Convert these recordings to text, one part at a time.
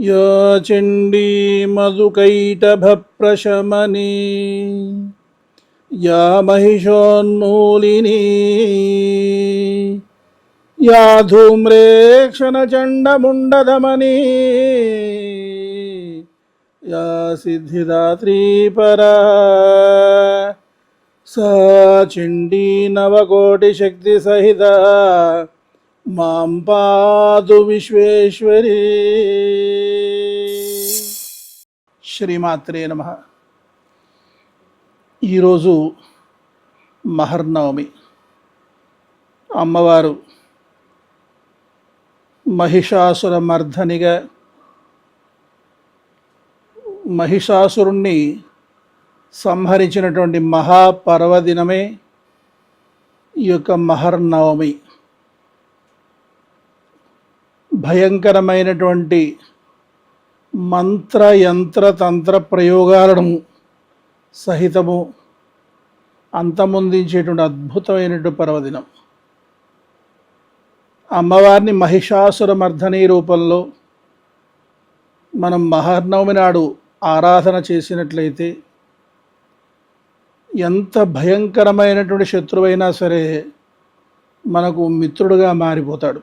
या चण्डी मधुकैटभप्रशमनी या महिषोन्मूलिनी या धूम्रेक्षणचण्डमुण्डधमनी या सिद्धिदात्री परा सा चण्डी नवकोटिशक्तिसहिता మాం పాదు విశ్వేశ్వరి. శ్రీమాత్రే నమ. ఈరోజు మహర్నవమి. అమ్మవారు మహిషాసుర మర్ధనిగా మహిషాసురుణ్ణి సంహరించినటువంటి మహాపర్వదినమే ఈ యొక్క మహర్నవమి. భయంకరమైనటువంటి మంత్ర యంత్ర తంత్ర ప్రయోగాలను సహితము అంతమొందించేటువంటి అద్భుతమైనటువంటి పర్వదినం. అమ్మవారిని మహిషాసుర మర్ధని రూపంలో మనం మహర్నవమి నాడు ఆరాధన చేసినట్లయితే ఎంత భయంకరమైనటువంటి శత్రువైనా సరే మనకు మిత్రుడుగా మారిపోతాడు.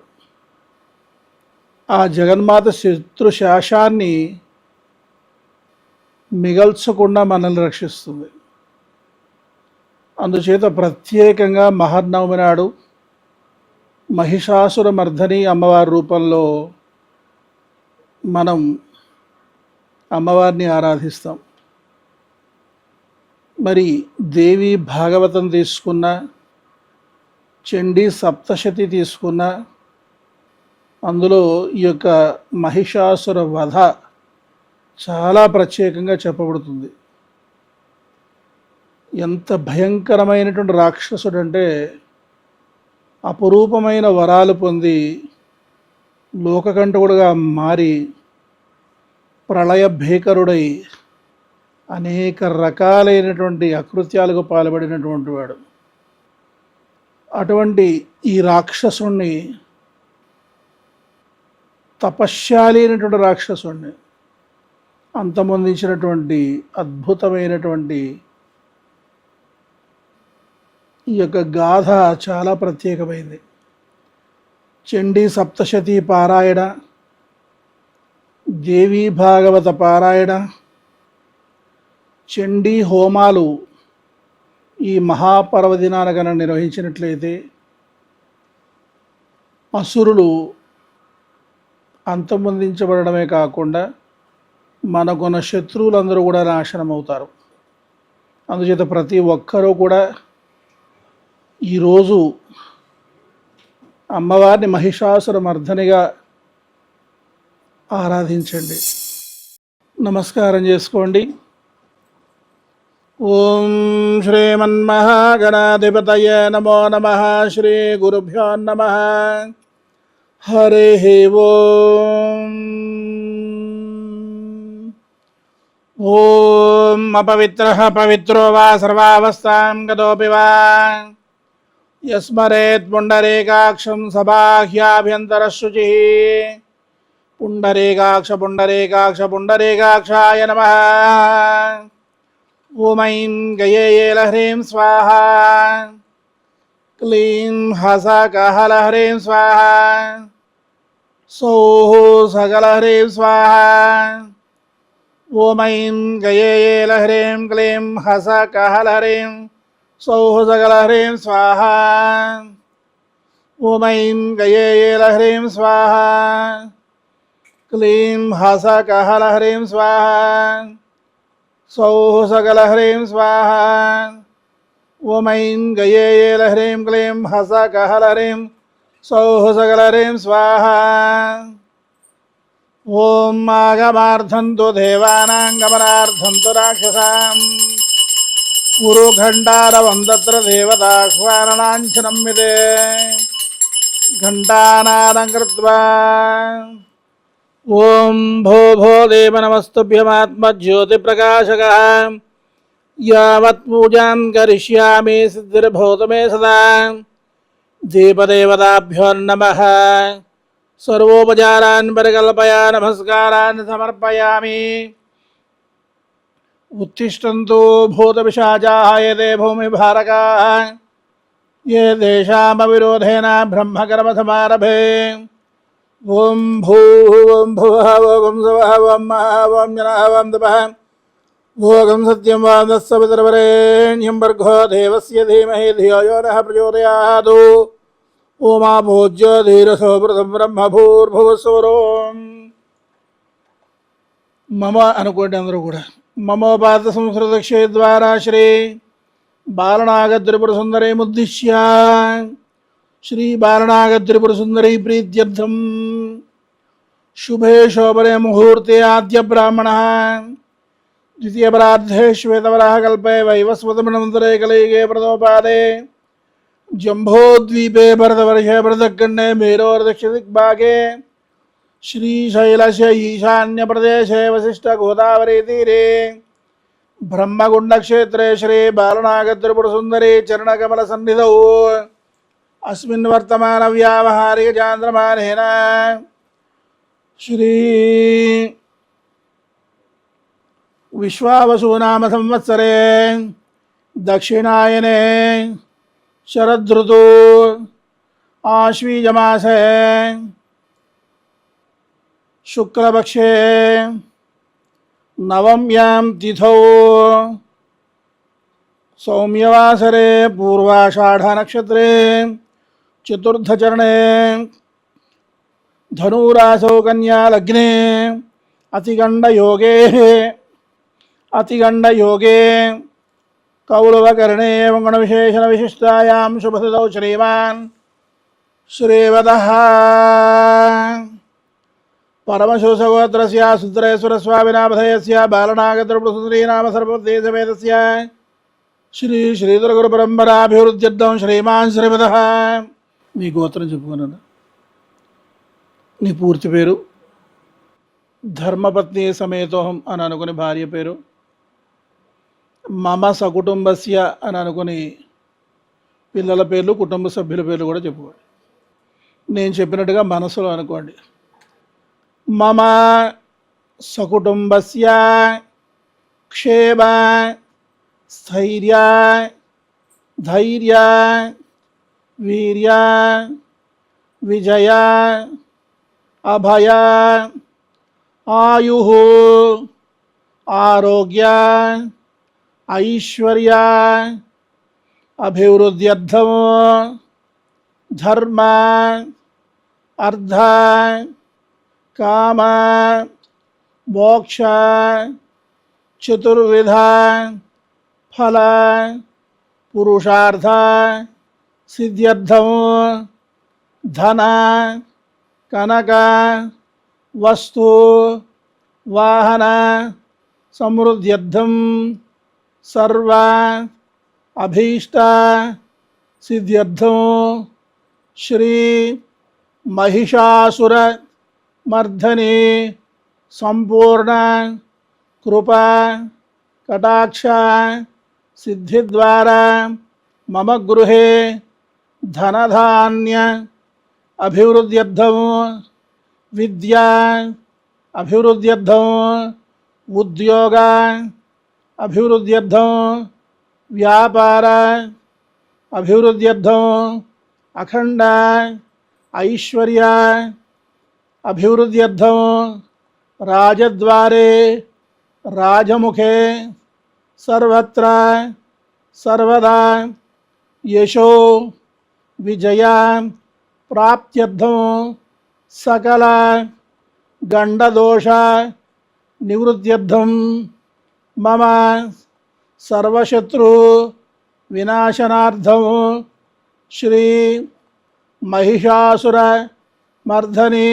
ఆ జగన్మాత శత్రు శాశాన్ని మిగల్చకుండా మనల్ని రక్షిస్తుంది. అందుచేత ప్రత్యేకంగా మహర్నవమి నాడు మహిషాసుర మర్ధని అమ్మవారి రూపంలో మనం అమ్మవారిని ఆరాధిస్తాం. మరి దేవి భాగవతం తీసుకున్న చండీ సప్తశతి తీసుకున్న అందులో ఈ యొక్క మహిషాసుర వధ చాలా ప్రత్యేకంగా చెప్పబడుతుంది. ఎంత భయంకరమైనటువంటి రాక్షసుడు అంటే అపురూపమైన వరాలు పొంది లోకకంఠకుడుగా మారి ప్రళయ భీకరుడై అనేక రకాలైనటువంటి అకృత్యాలకు పాల్పడినటువంటి వాడు. అటువంటి ఈ రాక్షసుణ్ణి తపశ్శాలి అయినటువంటి రాక్షసుణ్ణి అంతమొందించినటువంటి అద్భుతమైనటువంటి ఈ యొక్క గాథ చాలా ప్రత్యేకమైంది. చండీ సప్తశతి పారాయణ దేవీ భాగవత పారాయణ చండీ హోమాలు ఈ మహాపర్వదినాన కనుక నిర్వహించినట్లయితే అసురులు అంతమొందించబడమే కాకుండా మనకున్న శత్రువులందరూ కూడా నాశనం అవుతారు అందుచేత ప్రతి ఒక్కరూ కూడా ఈరోజు అమ్మవారిని మహిషాసుర మర్ధనిగా ఆరాధించండి. నమస్కారం చేసుకోండి. ఓం శ్రీమన్మహాగణాధిపతయ నమో నమ. శ్రీ గురుభ్యో నమ. हरे ओम ॐ अपवित्रः पवित्रो वा सर्वावस्थां गतोऽपि वा यस्मरेत् पुण्डरीकाक्षं सबाह्याभ्यन्तरशुचिः पुण्डरीकाक्ष पुण्डरीकाक्ष पुण्डरीकाक्षाय नमः ॐ ऐं गयेलह्रीं स्वाहा క్లీం హస కహల హ్రీం స్వాహ సౌహ సకల హ్రీం స్వాహ ఓం ఐం గయేల హ్రీం క్లీం హస కహల హ్రీం సౌహ సకల హ్రీం స్వాహ ఓం ఐం గయేల హ్రీం స్వాహ క్లీం హస హ్రీం స్వాహ సౌహ సకల హ్రీం స్వాహ ಓಂ ಐಂ ಗಯೇ ಏಲ ಹ್ರೀಂ ಕ್ಲೀಂ ಹಸ ಕಹಲ ಹ್ರೀಂ सौः सकलरीं स्वाहा। ॐ आगमार्थन्तु देवानां गमनार्थन्तु राक्षसाम्। गुरुघण्टारवं तत्र देवताह्वानलाञ्छनम्यते घण्टानादं कृत्वा। ॐ भो भो देवनमस्तुभ्यमात्मज्योतिप्रकाशकः यूजा क्या करिष्यामि सिद्धिर्भूत मे सदा। दीपदेवताभ्यो नम। सर्वोपचारा परिकल्पया नमस्कारान् समर्पयामि। उत्तिष्ठन्तु भूतपिशाचाः यते भूमिभारकाः। ये तेषामविरोधेन ब्रह्मकर्मसमारभे। ब्रह्मकर्म सरभे ॐ भुवः वं भुव वं महः वं जनः वं भोगं सत्यं वादस्य पितरवरेण्यं भर्गो देवस्य धीमहि धियो यो नः प्रचोदयात् ओमा भोज्य धीरसो प्रथम బ్రహ్మభూర్భువస్వరం మమ అనుకోండి అందరూ కూడా మమోపాత సంస్కృత ద్వారా శ్రీ బాలనాగత్రిపుర సుందరీ ముద్దిశ్య శ్రీ బాలనాగత్రిపుర సుందరీ ప్రీత్యర్థం శుభే శోభనే ముహూర్తే ఆద్య బ్రాహ్మణ द्वितीयपराधे श्वेतवराहकल्पे वैवस्वतमनन्तरे कलैके प्रतोपादे। जम्भोद्वीपे भरतवर्षे भरतखण्डे मेरोर्दक्षदिग्भागे श्रीशैलस्य ईशान्यप्रदेशे वसिष्ठगोदावरीतीरे ब्रह्मकुण्डक्षेत्रे श्रीबालनागत्रिपुरसुन्दरी चरणकमलसन्निधौ। अस्मिन् वर्तमानव्यावहारिकचान्द्रमानेन श्री विश्वावसुनामसंवत्सरे दक्षिणायने शरदृतु आश्वीजमासे शुक्लपक्षे नवम्यां तिथौ सौम्यवासरे पूर्वाषाढनक्षत्रे चतुर्थचरणे धनुरासौ कन्या लग्ने अतिगण्डयोगे अतिगण्डयोगे कौरवकर्णे मङ्गणविशेषणविशिष्टायां शुभसदौ श्रीमान् श्रीवदः परमशोसगोत्रस्य सुत्रेश्वरस्वामिनामधेयस्य बालनागत्रप्रसुन्द्रीनाम सर्वदेशवेदस्य శ్రీ శ్రీధరగురు పరంపరాభివృద్ధ్యర్థం శ్రీమాన్ శ్రీమద నీ గోత్రం చెప్పుకున్నాను నీ పూర్తి పేరు ధర్మపత్ని సమేతోహం అని అనుకుని భార్య పేరు మమ సకుటుంబస్య అని అనుకుని పిల్లల పేర్లు కుటుంబ సభ్యుల పేర్లు కూడా చెప్పుకోండి. నేను చెప్పినట్టుగా మనసులో అనుకోండి. మమ సకుటుంబస్య క్షేమ స్థైర్య ధైర్య వీర్య విజయ అభయ ఆయు ఆరోగ్య ऐश्वर्या अभिवृद्ध्यर्थम धर्म अर्ध काम, मोक्ष, चतुर्विध, फल, पुरुषार्थ सिद्ध्यर्थम धन, कनक, वस्तु, वाहन समृद्ध्यर्थम सर्व अभीष्ट सिद्ध्यर्थो श्री महिषासुर मर्दने संपूर्ण कृपा कटाक्ष सिद्धिद्वारा मम गृह धनधान्य अभिवृद्ध्यर्थौ विद्या, अभिवृद्ध्यर्थौ उद्योग अभिवृद्ध्यर्थों व्यापार अभिवृद्ध्यर्थों अखंड ऐश्वर्याय अभिवृद्ध्यर्थों राजद्वारे, राजमुखे सर्वत्र सर्वदा यशो विजया प्राप्त्यर्थ सकल गंडदोष निवृत्त्यर्थम मम सर्वशत्रु विनाशनार्थम श्री महिषासुर मर्धनी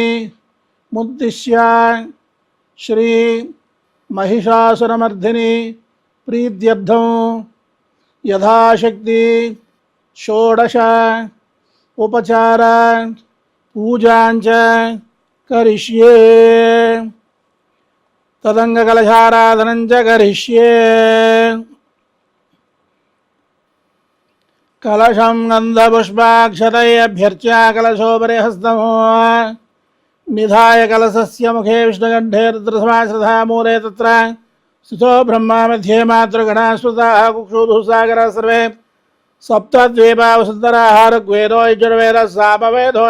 मुद्दिश्य श्री महिषासुरमर्धिनी प्रीत्यर्थम यथाशक्ति षोडश उपचार पूजा करिष्ये। तदंगकलशाराधन चे करिष्ये कलशं गन्धपुष्पाक्षतैभ्यर्च्या कलशोपरि हस्तमो निधाय कलशस्य मुखे विष्णुगण्ठेर्द्रसमाश्रधा मूले त्र स्थितो ब्रह्मा मध्ये मातृगणा श्रुताः सर्वे। सप्तरा वसुन्धराः ऋग्वेदो सापवेदो सामवेदो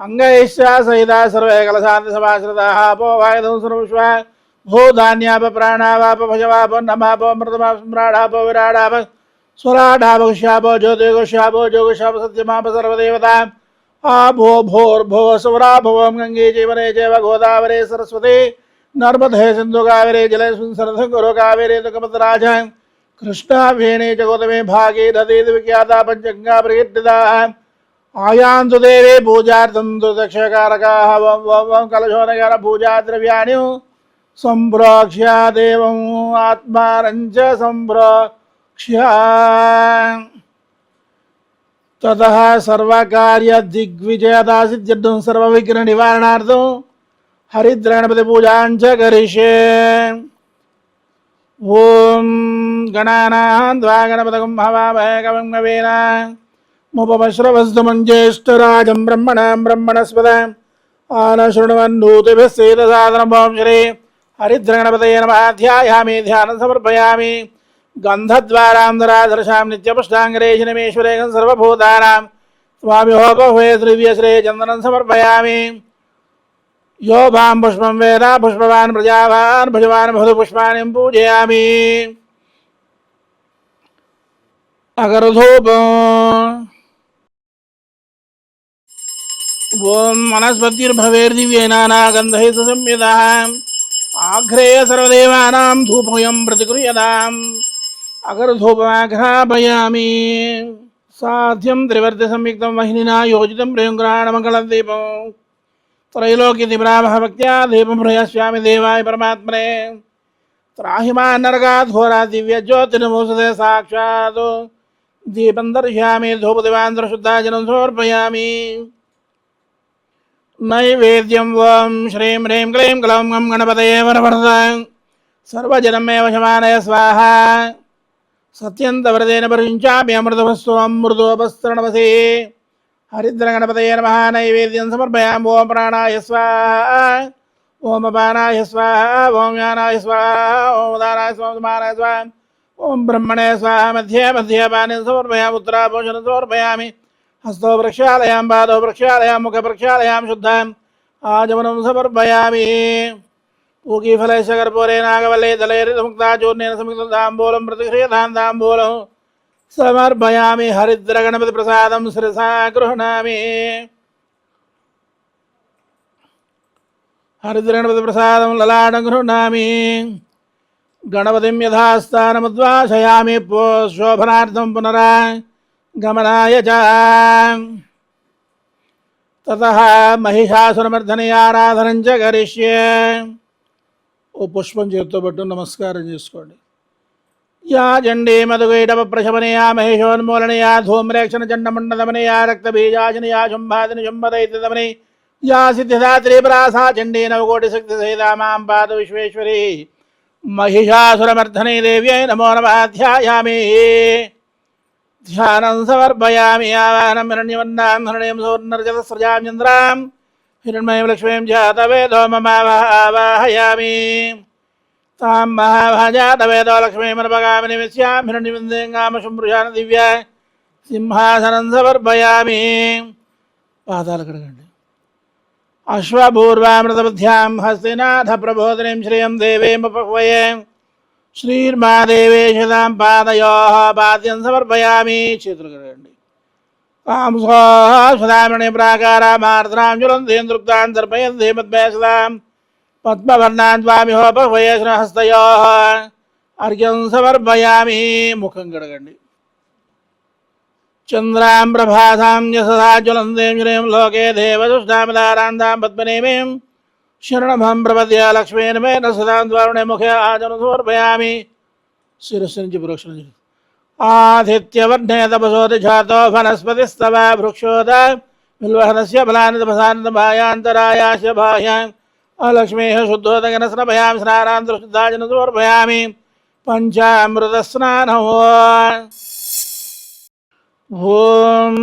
అంగైశ్చ సహితా సర్వే కలశాంతి సమాశ్రితాः అపో వాయుధం సర్వవిశ్వ భూధాన్యాప ప్రాణావాప భజవాప నమాపో మృతమాప స్మ్రాడాప విరాడాప స్వరాడాపకుశాపో జ్యోతిగుశాపో జ్యోగుశాప సత్యమాప సర్వదేవత ఆభో భోర్భువ సువరాభువం గంగే జీవనే చేవ గోదావరి సరస్వతి నర్మదే సింధు కావేరి జలేస్మిన్ సరథ గురు కావేరి తుకమద్రాజ కృష్ణా వేణే జగోతమే భాగే దదేది విఖ్యాత పంచగంగా ప్రకీర్తితా ఆయాంతు దేవే పూజార్థం దక్షకారకాः వం పూజా ద్రవ్యాణి సంప్రోక్ష్య దేవం ఆత్మానంచ చ సంప్రోక్ష్య తతः సర్వకార్య దిగ్విజయదా సిద్ధ్యర్థం నివారణార్థం హరిద్రగణపతి పూజాంచ కరిష్యే ఓం గణానా ద్వా గణపతకం హవామహే కవం గవేన मुपवश्रवस्तुमं ज्येष्ठराजं ब्रह्मणां ब्रह्मणस्पद आनशृण्वन्नूतिभिः सीतसाधनभों श्री हरिद्रगणपतये नमः ध्यायामि ध्यानं समर्पयामि गन्धद्वारान्धराधर्शां नित्यपुष्टाङ्गरेशिनमेश्वरेकं सर्वभूतानां स्वामिहोपह्वे त्रिव्यश्रे चन्दनं समर्पयामि यो भां पुष्पं वेद पुष्पवान् प्रजावान् भजवान् मधुपुष्पाणि पूजयामि अगरधूपम् ॐ वनस्पतिर्भवेर्दिव्येनानागन्धैः सुसंयुतः आघ्रेय सर्वदेवानां धूपयं प्रतिगृह्यताम् अगरधूपमाघ्रापयामि। साध्यं त्रिवर्तिसंयुक्तं वह्निना योजितं प्रियङ्ग्रहाणमङ्गलदीपम् त्रैलोक्य दिब्रामः भक्त्या दीपं प्रयास्यामि देवाय परमात्मने। त्राहिमा नरकात् घोरा दिव्य ज्योतिर्मोसदे साक्षात्। दीपं दर्शयामि धूपदिवान्तरशुद्धाजनं समर्पयामि। నైవేద్యం ఓం శ్రీం హ్రీం క్లీం క్లౌం గం గణపతయే వరవరద. సర్వజనమేవ శమానయ స్వాహ. సత్యంతవ్రతేన భరించామి అమృతవస్తుమృతోపస్తరణమసి హరిద్రగణపతయే నమ. నైవేద్యం సమర్పయాం ఓం ప్రాణాయ స్వాహ. ఓం అపానాయ స్వాహ. ఓం యానాయ స్వాహ. ఓం ఉదానాయ స్వామి స్వాహ. ఓం బ్రహ్మణే స్వాహ. మధ్య మధ్య పాని సమర్పయా ఉత్తరాభూషణ సమర్పయామి. హస్తో ప్రక్షాళయాం పాదో ప్రక్షాళయాం ముఖ ప్రక్షాళయాం శుద్ధాం ఆజమనం సమర్పయామి పూకీఫలైశ కర్పూరే నాగవల్లే దళైరిముక్తాచూర్ణేన సమిక్తం తాంబూలం ప్రతిక్రియతాం తాంబూలం సమర్పయామి హరిద్ర గణపతి ప్రసాదం శిరసా గృహణామి హరిద్ర గణపతి ప్రసాదం లలాడం గృహణామి గణపతిం యథాస్థానముద్వాసయామి పో శోభనార్థం పునరా గమనాయ చ తత మహిషాసురమర్ధనయారాధనం చ కరిష్యే ఓ పుష్పం చేతితో పట్టు నమస్కారం చేసుకోండి. యా చండీ మధుగైడవ ప్రశమనయా మహేశోన్మూలనయా ధూమ్రేక్షణ చండమండదమనయా రక్తబీజాచనయా శుంభాదిని శుంభదైతమని యా సిద్ధిదాత్రీపరాసా చండీ నవకోటి శక్తి సైతామాం పాద విశ్వేశ్వరి మహిషాసురమర్ధనే దేవ్యై నమో నమాధ్యాయామి ధ్యానం సమర్పయామి ఆవాహనం హిరణ్యవన్నాం హృణయం సువర్ణర్గతస్రజాం చంద్రాం హిరణ్మయం లక్ష్మీం జాతవేదో మమావాహయామి తాం మహాభాజాతవేదో లక్ష్మీమర్భగామి నిమిష్యాం హిరణ్యవిందేంగామశుంభృషాన దివ్య సింహాసనం సమర్పయామి పాదాలు కడగండి అశ్వపూర్వామృతబుద్ధ్యాం హస్తినాథ ప్రబోధినీం శ్రియం దేవీం ఉపహ్వయే శ్రీర్మాదేవేశదాం పాదయో పాద్యం సమర్పయామి చేతులు కడగండి కాంసోదామణి ప్రాకారామార్ద్రాం జ్వలంతేంద్రుక్తాం దర్పయంతే మద్భేషదాం పద్మవర్ణాన్ స్వామిహోపహస్తయో అర్ఘ్యం సమర్పయామి ముఖం కడగండి చంద్రాం ప్రభాసాం యశసా జ్వలందేం జ్వలేం లోకే దేవదుష్టామిదారాందాం పద్మనేమేం शरण शरणमहं प्रपद्या लक्ष्मीन मे न सदा द्वारुणे मुखे आचरण समर्पयामि शिरस्सञ्च पुरोक्षण आदित्यवर्णे तपसोदिछातो वनस्पतिस्तव वृक्षोद बिल्वहनस्य बलानि तपसानन्दभायान्तरायाश भायाम् अलक्ष्मीः शुद्धोदगन स्नपयामि स्नानान्तरशुद्धाजन समर्पयामि पञ्चामृतस्नानः सुरवा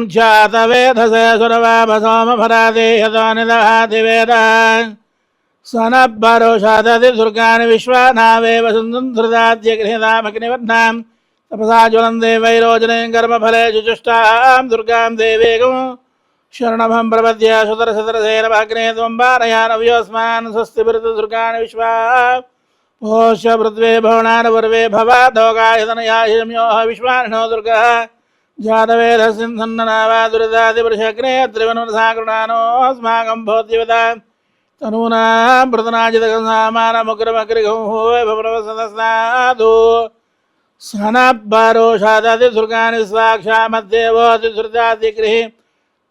भसोम सुरवामसोमभरादेहतो निदहाति वेदः। स्वनपरोषादतिसुर्गान् विश्वानावेव सुन्दृताद्यगृहतामग्निवर्णाम् तपसा ज्वलन् देवैरोजने कर्मफले जुजुष्टां दुर्गां देवेगं शरणभं प्रपद्य सुतरसतरसेरभाग्ने त्वं वारयानव्योऽस्मान् विश्वा पृथ्वे విశ్వానినో దుర్గా జాతవేద దుర్గాని స్వాక్షామద్దేవోతి ధృతాదిగృహి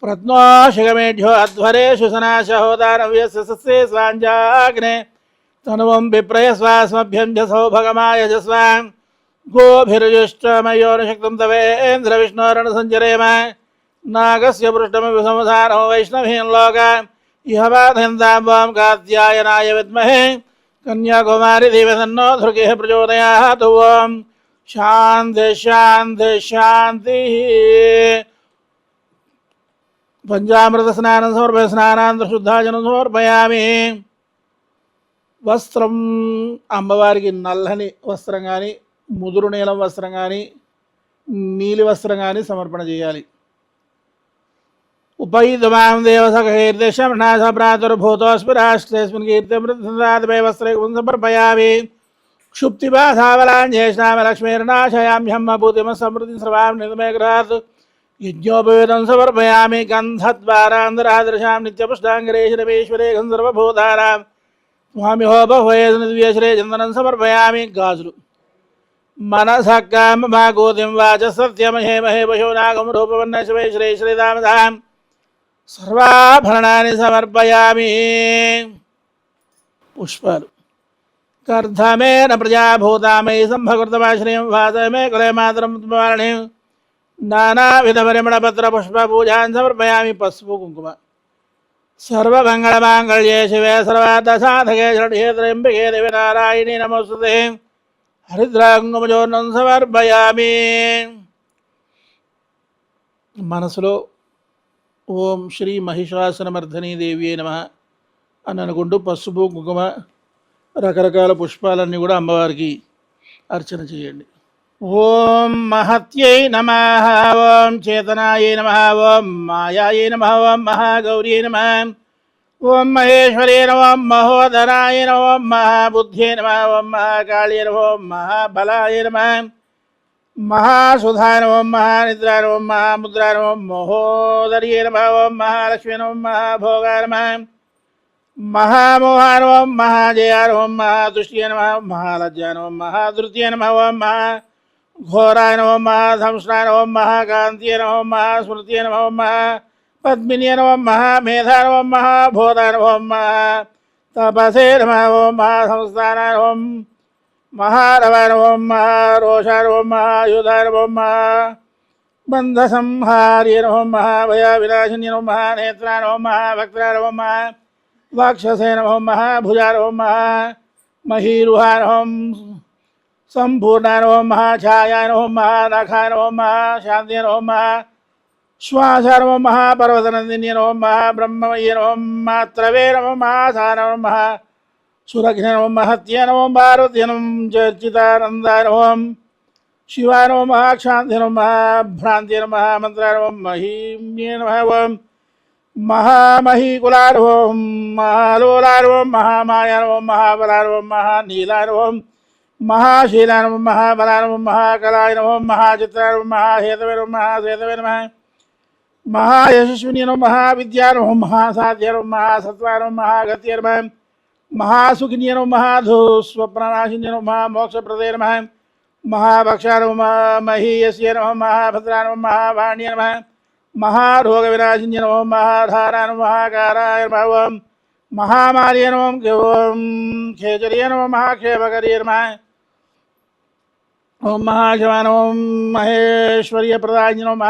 ప్రత్నోషగమేఢ్యో అధ్వరేషు సనాశహోదారవ్యస్య సాంజాగ్నే తనువం విప్రయస్వాస్మభ్యం చ సౌభగమాయజస్వాం గోభిర్యుష్టమయోనిశక్తం తవేంద్ర విష్ణోరణ సంచరేమ నాగస్య పృష్టమపి సంసారో వైష్ణవీం ఇహ బాధయంతాం కాత్యాయనాయ విద్మహే కన్యాకుమారి దీవసన్నో ధృగే ప్రచోదయాత్ ఓం శాంతి శాంతి శాంతి. పంచామృత స్నానం సమర్పయ స్నానాంధ్ర శుద్ధాజనం సమర్పయామి. వస్త్రం అమ్మవారికి నల్లని వస్త్రం కానీ ముదురు నీలం వస్త్రం కానీ నీలి వస్త్రం కానీ సమర్పణ చేయాలి. उपैदमामदेवसखैर्देशमनासभ्रातुर्भूतोऽस्मिराष्ट्रेऽस्मिन् कीर्तिमृत्सन्दादिपे वस्त्रे पुंसमर्पयामि क्षुप्तिपाधावलाञ्जेष्णाम लक्ष्मीर्नाशयाम्यहम् अभूतिमः समृद्धिं सर्वां निर्मे गृहात् यज्ञोपवेदं समर्पयामि गन्धद्वारान्तरादृशां नित्यपुष्टाङ्गरे श्रीमेश्वरे गन्धर्वभूतारां स्वामिहोपह्वयेश्रे चन्दनं समर्पयामि गाजुलु मनसः काममागोतिं वाचः सत्यमहे महे पशूनागमरूपवन्नशिवे श्री श्रीरामधाम् సర్వాభరణాన్ని సమర్పయామి. పుష్పాలు. కర్ధమేన ప్రజాభూతామై సంభకృతమాశ్రయం వాసమే కులే మాత్రం నానావిధ పరిమళపత్ర పుష్ప పూజాన్ సమర్పయామి పసుపు కుంకుమ. సర్వమంగళమాంగళ్యే శివే సర్వార్థసాధకే షడ్హే త్రయంబికే దేవి నారాయణి నమోస్తుతే. హరిద్రాంగుమజోర్ణం సమర్పయామి. మనసులో ఓం శ్రీ మహిషాసనమర్ధనీ దేవి నమ అని అనుకుంటూ పసుపు కుంకుమ రకరకాల పుష్పాలన్నీ కూడా అమ్మవారికి అర్చన చేయండి. ఓం మహత్యై నమ ఓం చేతనాయ నమ ఓం మాయాయ నమ ఓం మహాగౌరీ నమ ఓం మహేశ్వరే నమ ఓం మహోదరాయ నమ ఓం మహాబుద్ధ్యే నమ ఓం మహాకాళీ నమ ఓం మహాబలాయ నమ మహాసుధా నమ ఓం మహానిద్రా నమ ఓం మహాముద్రా నమ ఓం మహోదర్యే నమ ఓం మహాలక్ష్మీ నమం ఓం నమ మహామోహాన ఓం మహాజయాన ఓం మహాదృష్ట్యే నమ ఓం మహాలజ్జాన మహాధృత్యే నమ ఓం మహా ఘోరాయ నమం మహాధంష్ణాయ నమో మహాకాంత్యే నమో మహాస్మృత్యే నమో మహా పద్మిన్యే నమం మహామేధా నమో మహాభూతాయ నమో మహా తపసే నమో ఓం మహాసంస్థానాయ ఓం మహారోషాయ నమో మహాయుధాయ నమో మహా బంధసంహార్య నమో మహాభయ వినాశిన్య నమో మహానేత్రాయ నమో మహాభక్తాయ నమో మహా వాక్షసే నమో మహాభుజాయ నమో మహా మహీరుహాయ నమో సంపూర్ణాయ నమో మహాఛాయాయ నమో మహానఖాయ నమో మహాశాంతియ నమో మహా శ్వాసాయ నమో మహాపర్వతనందిన్య నమో మహాబ్రహ్మమయ్య నమో మాత్రవే నమో మహాసాయ నమో सुरघ्न नम महत्य नम पार्वती नम चर्चितानंदाय नम शिवा नम क्षांति नम भ्रांति नम मंत्र नम महीम्ये नम ओम महामहीकुलाय ओम महालोलाय ओम महामाया ओम महाबलाय ओम महानीलाय ओम नम नम महाकलाय नव महाचित्राय महाहेतव नम महासेतवे नम महायशस्वनी नम महाविद्या नम महासाध्य नम नम महागत्य नम महासुखिनी नम धू स्वप्ननाशिनी नम मोक्षप्रदे नम, महाभक्षा नम, महीयस्य नम, महाभद्रा नम महाभाण्य नम महारोगविनाशिनी नम, महाधारा नम, महाकाराय नम ओम महामार्य नम ओं खेचरीय नम, महाक्षेपकरीय नम, ओम महाशिवा नम महेश्वर्य प्रदाय नम,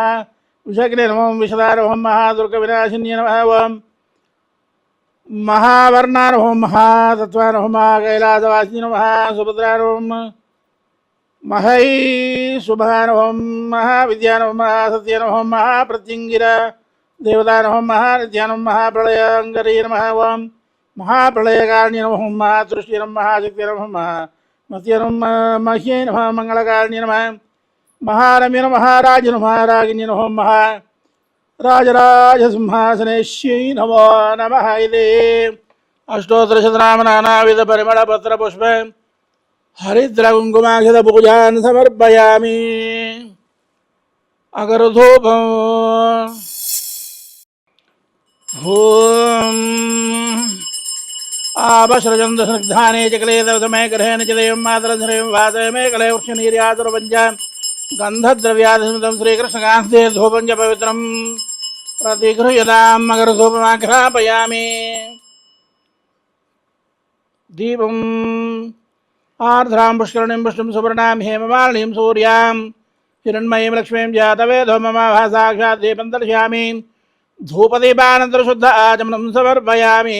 विषग्ने नम विशदा नम महादुर्गविनाशिनी नम, ओम ఓం మహావర్ణాన ఓం మహాతత్వాన ఓం మహాకైలాసవాసిని నమ సుభద్రాన ఓం మహై శుభానవం మహావిద్యానవం మహాసత్యనవం మహాప్రత్యంగిర దేవతానవం మహానిత్యానం మహాప్రళయాంగరీ నమ ఓం మహాప్రళయకారిణి నమ మహాదృష్టి నమ మహాశక్తి నమ మత్యనం మహ్యై నమ మంగళకారిణి నమ మహారమ్య నమ మహారాజ నమ మహారాగిణి నమ మహా రాజరాజసింహాసనేశ్యై నమో నమ ఇదే అష్టోత్తరశతనామ నానావిధ పరిమళ పత్ర పుష్ప హరిద్ర కుంకుమాక్షత పూజాన్ సమర్పయామి అగరధూపం ఓం ఆపశ్రజందస్నిగ్ధానే చకలే దవసమే గ్రహేణ చ దేవం మాతరధరేం వాసమే కలే వృక్షనీర్యాతురపంచ गन्धद्रव्यादिस्मितं श्रीकृष्णकान्ते धूपं च पवित्रं प्रतिगृह्यतां दीप दीपम् आर्द्रां पुष्टि पुष्टं सुवर्णां हेममालिनीं सूर्यां, हिरण्मयीं लक्ष्मीं जातवेधो मम भासाक्षात् दीपं दर्शयामि। धूपदीपानन्तरशुद्ध आचमनं समर्पयामि।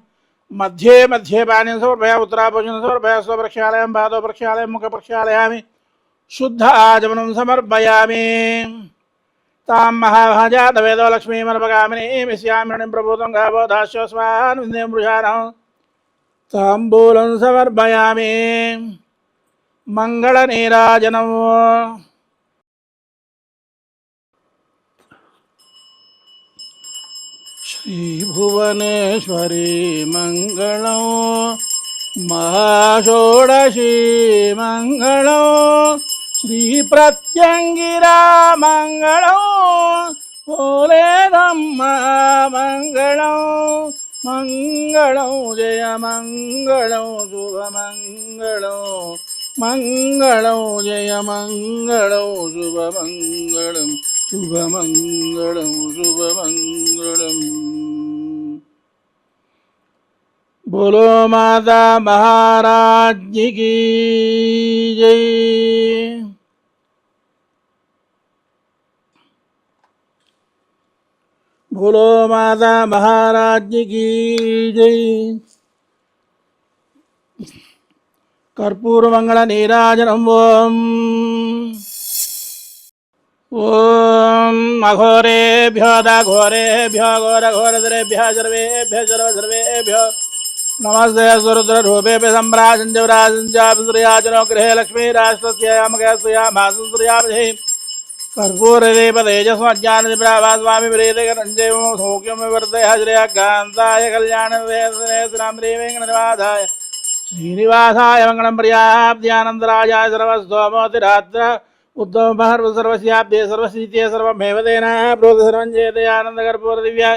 మధ్యే మధ్యే పానీయం సమర్పయ ఉత్తరాభోజనం సమర్పయ స్వప్రక్షాళయం పాదో ప్రక్షాళయం ముఖ ప్రక్షాళయామి శుద్ధ ఆచమనం సమర్పయామి తాం మహాభాజాత వేదో లక్ష్మీమర్పగామిని శ్యామిని ప్రభూతం గాబోధాశ్వస్వాన్ విందే మృషాణం తాంబూలం సమర్పయామి మంగళ నీరాజనము శ్రీభువనేశ్వరి మంగళం మహాషోడశి మంగళం శ్రీ ప్రత్యంగిరా మంగళం ఓలేదమ్మ మంగళం మంగళం జయ మంగళం శుభమంగళం మంగళం జయ మంగళం. சுபமங்களம் சுபமங்களம் बोलो माता महाराज की जय बोलो माता महाराज की जय कर्पूरमङ्गलनीराजनम् ओम् ॐ अघोरेभ्यो दाघोरेभ्यो घोरघोरद्रेभ्यः सर्वेभ्यः सर्वसर्वेभ्यो। नमस्ते, सुरुद्ररूपेभ्य सम्राजञ्जवराजञ्जापसुर्याजनो गृहे लक्ष्मीराजस्यामगस्यामासुर्यामधे कर्पूरदीपतेजस्मज्ञानदिप्राभास्वामिप्रीतिकरञ्जयो सौख्यमिवर्तय श्रेयकान्ताय कल्याण श्रीनिवासाय मङ्गलं प्रियाब्द्यानन्दराजाय सर्वस्तोमोतिरात्र उत्तम उत्तमसर्वस्याभ्ये सर्वस्थित्ये सर्वमेव तेना प्रोतसर्वञ्जयते आनन्दकर्पूरदिव्या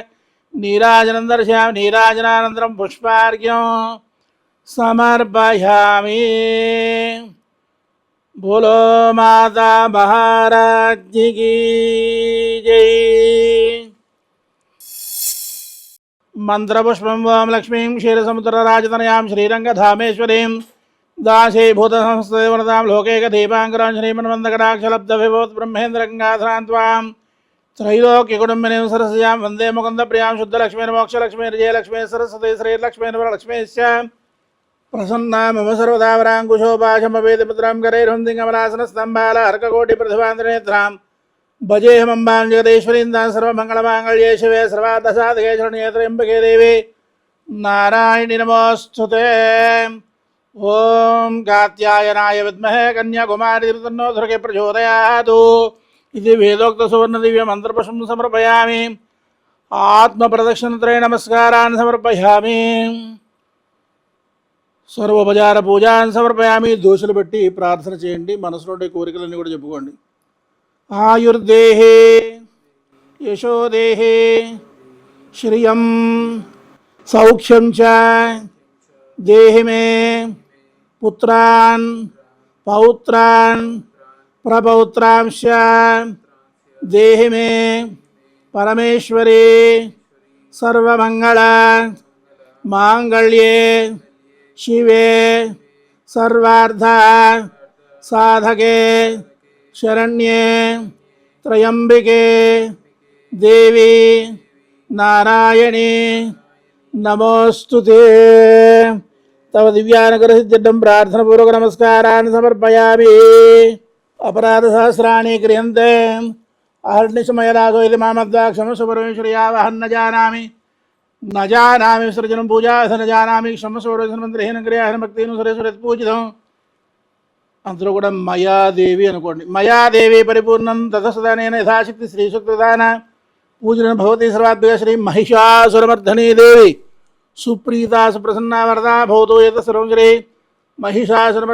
नीराजनं दर्शयामि नीराजनानन्तरं पुष्पार्घ्यं समर्पयामि बोलो माता महाराज की जय मन्त्रपुष्पं वां लक्ष्मीं क्षीरसमुद्रराजतनयां श्रीरङ्गधामेश्वरीं दाशे भूतसंस्थितिवरदां लोके कदीपाङ्करां श्रीमन्वन्दकटाक्षलब्धविभूत् ब्रह्मेन्द्रगङ्गाधरान्त्वां त्रैलोक्यकुटुम्बिनीं सरस्यां वंदे मुकुन्दप्रियाँ शुद्धलक्ष्मीर्मोक्षलक्ष्मीर्जयलक्ष्मी सरस्वती श्रीर्लक्ष्मीर्वरलक्ष्मीश्च प्रसन्ना मम सर्वदावराङ्कुशोपाशमवेदिपुत्रां करैर्हुन्दिङ्गमलासनस्तम्भालहर्ककोटिप्रतिभान्द्रनेत्रां भजेहमम्बां जगदेश्वरीन्दां सर्वमङ्गलमाङ्गल्ये शिवे सर्वादशाधिकेश्वरनेत्र्यम्बके नारायणी नारायणि ఓం కాత్యాయనాయ విద్మహే కన్యాకుమారి తన్నో ధృగే ప్రచోదయాదు ఇది వేదోక్త సువర్ణ దివ్య మంత్రపుష్పం సమర్పయామి. ఆత్మప్రదక్షిణత్రయ నమస్కారాన్ని సమర్పయామి. సర్వోపచార పూజాన్ని సమర్పయామి. దోషులు పెట్టి ప్రార్థన చేయండి. మనసులోని కోరికలన్నీ కూడా చెప్పుకోండి. ఆయుర్దేహే యశోదేహే శ్రియం సౌఖ్యం చ దేహిమే పుత్రాన్ పౌత్రాన్ ప్రపౌత్రాంశ దేహి మే పరమేశ్వరి సర్వమంగళ మాంగళ్యే శివే సర్వార్థ సాధకే శరణ్యే త్రయంబికే దేవి నారాయణి నమోస్తుతే తవ దివ్యానుగ్రహిద్దం ప్రార్థనపూర్వక నమస్కారాన్ని సమర్పయామి అపరాధ సహస్రాణి క్రియంతే అహర్నిశమయరాగో ఇది మామద్వా క్షమసు పరమేశ్వర్యావహం న జానామి न जानामि विसर्जनं पूजा न जानामि క్షమస్వరసిన మంత్రహీన క్రియాహీన భక్తిహీన సురేశ్వర పూజితం అందులో కూడా మయాదేవి అనుకోండి మయాదేవి పరిపూర్ణం తదసదానేన యథాశక్తి శ్రీ సూక్తదాన పూజన భవతి సర్వాత్మిక శ్రీ మహిషాసురమర్ధనీ దేవి సుప్రీతా సుప్రసన్నా వరదా భూతో యత సర్వం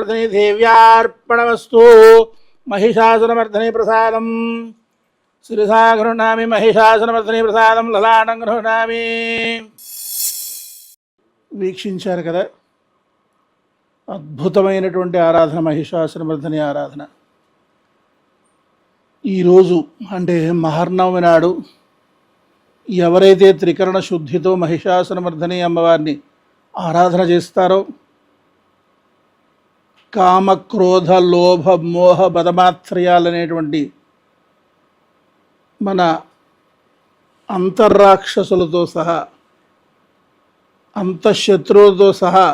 శ్రీ దేవ్యార్పణవస్తు దేవ్యార్పణమస్తు ప్రసాదం శిరసా గృహణామి మహిషాసనవర్ధని ప్రసాదం లలాటం గృహణామి వీక్షించారు కదా? అద్భుతమైనటువంటి ఆరాధన మహిషాసునవర్ధని ఆరాధన. ఈరోజు అంటే మహర్నవమి నాడు ఎవరైతే త్రికరణ శుద్ధితో మహిషాసునమర్ధని అమ్మవారిని ఆరాధన చేస్తారో కామ క్రోధ లోభ మోహ బదమాత్రయాలనేటువంటి మన అంతర్రాక్షసులతో సహా అంతఃశత్రువులతో సహా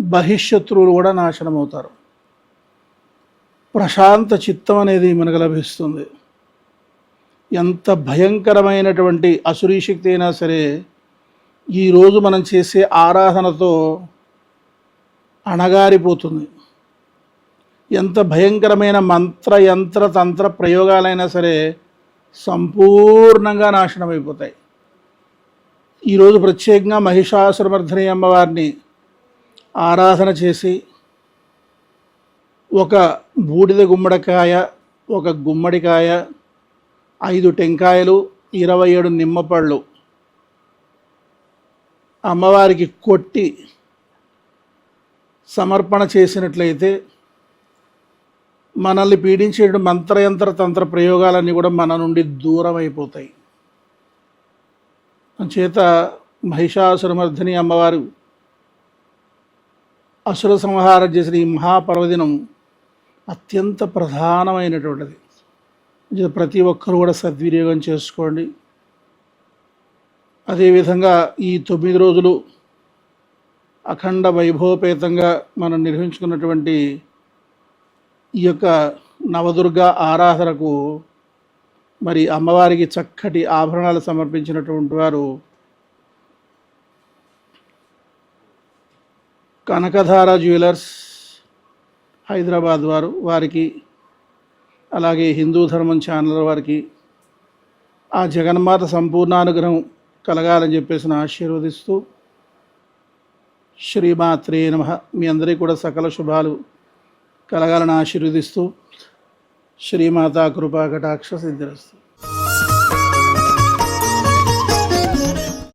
బహిశత్రువులు కూడా నాశనం అవుతారు ప్రశాంత చిత్తం అనేది మనకు లభిస్తుంది. ఎంత భయంకరమైనటువంటి అసురీ శక్తి అయినా సరే ఈరోజు మనం చేసే ఆరాధనతో అణగారిపోతుంది. ఎంత భయంకరమైన మంత్ర యంత్ర తంత్ర ప్రయోగాలైనా సరే సంపూర్ణంగా నాశనం అయిపోతాయి ఈరోజు ప్రత్యేకంగా మహిషాసురమర్ధని అమ్మవారిని ఆరాధన చేసి ఒక బూడిద గుమ్మడికాయ ఒక గుమ్మడికాయ ఐదు టెంకాయలు ఇరవై ఏడు నిమ్మపళ్ళు అమ్మవారికి కొట్టి సమర్పణ చేసినట్లయితే మనల్ని పీడించే మంత్రయంత్ర తంత్ర ప్రయోగాలన్నీ కూడా మన నుండి దూరం అయిపోతాయి చేత మహిషాసురమర్ధిని అమ్మవారు అసుర సంహారం చేసిన ఈ మహాపర్వదినం అత్యంత ప్రధానమైనటువంటిది. ప్రతి ఒక్కరు కూడా సద్వినియోగం చేసుకోండి. అదేవిధంగా ఈ తొమ్మిది రోజులు అఖండ వైభవపేతంగా మనం నిర్వహించుకున్నటువంటి ఈ యొక్క నవదుర్గ ఆరాధనకు మరి అమ్మవారికి చక్కటి ఆభరణాలు సమర్పించినటువంటి వారు కనకధార జ్యువెలర్స్ హైదరాబాద్ వారు వారికి అలాగే హిందూ ధర్మం ఛానల్ వారికి ఆ జగన్మాత సంపూర్ణానుగ్రహం కలగాలని చెప్పేసి ఆశీర్వదిస్తూ శ్రీమాత్రే నమ. మీ అందరికీ కూడా సకల శుభాలు కలగాలని ఆశీర్వదిస్తూ శ్రీమాతా కృపా కటాక్ష సిద్ధిరస్తు.